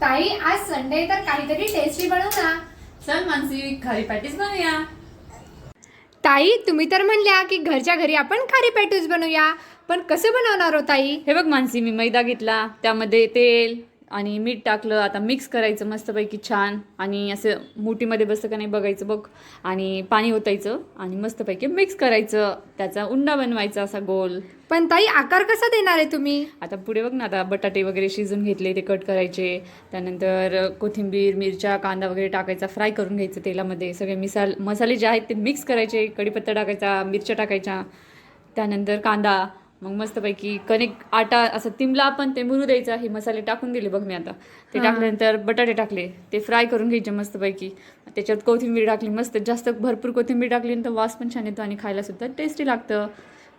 ताई आज संडे तर काहीतरी टेस्टी बनवू ना. चल मानसी खारी पॅटीस बनवूया. ताई तुम्ही तर म्हणल्या की घरच्या घरी आपण खारी पॅटूस बनवूया. पण कसं बनवणार हो ताई? हे बघ मानसी मी मैदा घेतला त्यामध्ये तेल. आणि मीठ टाकलं आता मिक्स करायचं मस्तपैकी छान. आणि असं मुठीमध्ये बसतं का नाही बघायचं बघ. आणि पाणी ओतायचं आणि मस्तपैकी मिक्स करायचं. त्याचा उंडा बनवायचा असा गोल. पण ताई आकार कसा देणार आहे तुम्ही? आता पुढे बघ ना आता बटाटे वगैरे शिजून घेतले ते कट करायचे. त्यानंतर कोथिंबीर मिरच्या कांदा वगैरे टाकायचा फ्राय करून घ्यायचं तेलामध्ये. सगळे मिसाल मसाले जे आहेत ते मिक्स करायचे. कढीपत्ता टाकायचा मिरच्या टाकायच्या. त्यानंतर कांदा. मग मस्तपैकी कणिक आटा असं तिमला आपण ते मुरू द्यायचा हे मसाले टाकून दिले बघ मी आता. ते टाकल्यानंतर बटाटे टाकले ते फ्राय करून घ्यायचे मस्तपैकी. त्याच्यात कोथिंबीर टाकली मस्त जास्त भरपूर कोथिंबीर टाकली तर वास पण छान येतो आणि खायला सुद्धा टेस्टी लागतं.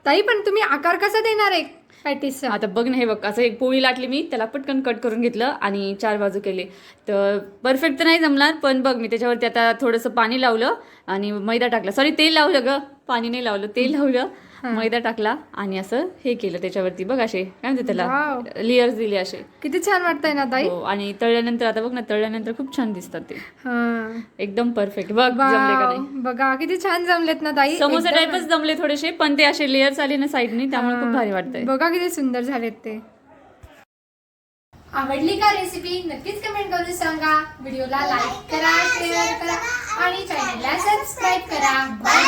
ताई पण तुम्ही आकार कसा देणार आहे पॅटीसचा? आता बघ ना हे बघ असं एक पोळी लाटली मी त्याला पटकन कट करून घेतलं आणि चार बाजू केले. तर परफेक्ट तर नाही जमणार पण बघ मी त्याच्यावरती आता थोडंसं पाणी लावलं आणि मैदा टाकला. सॉरी तेल लावलं ग. पाणी नाही लावलं तेल लावलं. मैदा टाकला आणि असं हे केलं त्याच्यावरती. बघ असे काय म्हणते त्याला? Wow. लेयर्स दिले असे. किती छान वाटतंय ना ताई? हो आणि तळल्यानंतर आता बघ ना तळल्यानंतर खूप छान दिसतात ते. हा. एकदम परफेक्ट बघ जमले का वाव. नाही? बघा किती छान जमलेत ना ताई. समोसा एकदम- टाईपच जमले थोडेसे पण ते असे लेयर्स आले ना साईडनी त्यामुळे खूप भारी वाटतंय. बघा किती सुंदर झालेत ते. आवडली का रेसिपी नक्कीच कमेंट करून सांगा. व्हिडिओला लाईक करा शेअर करा आणि चॅनलला सबस्क्राईब करा. बाय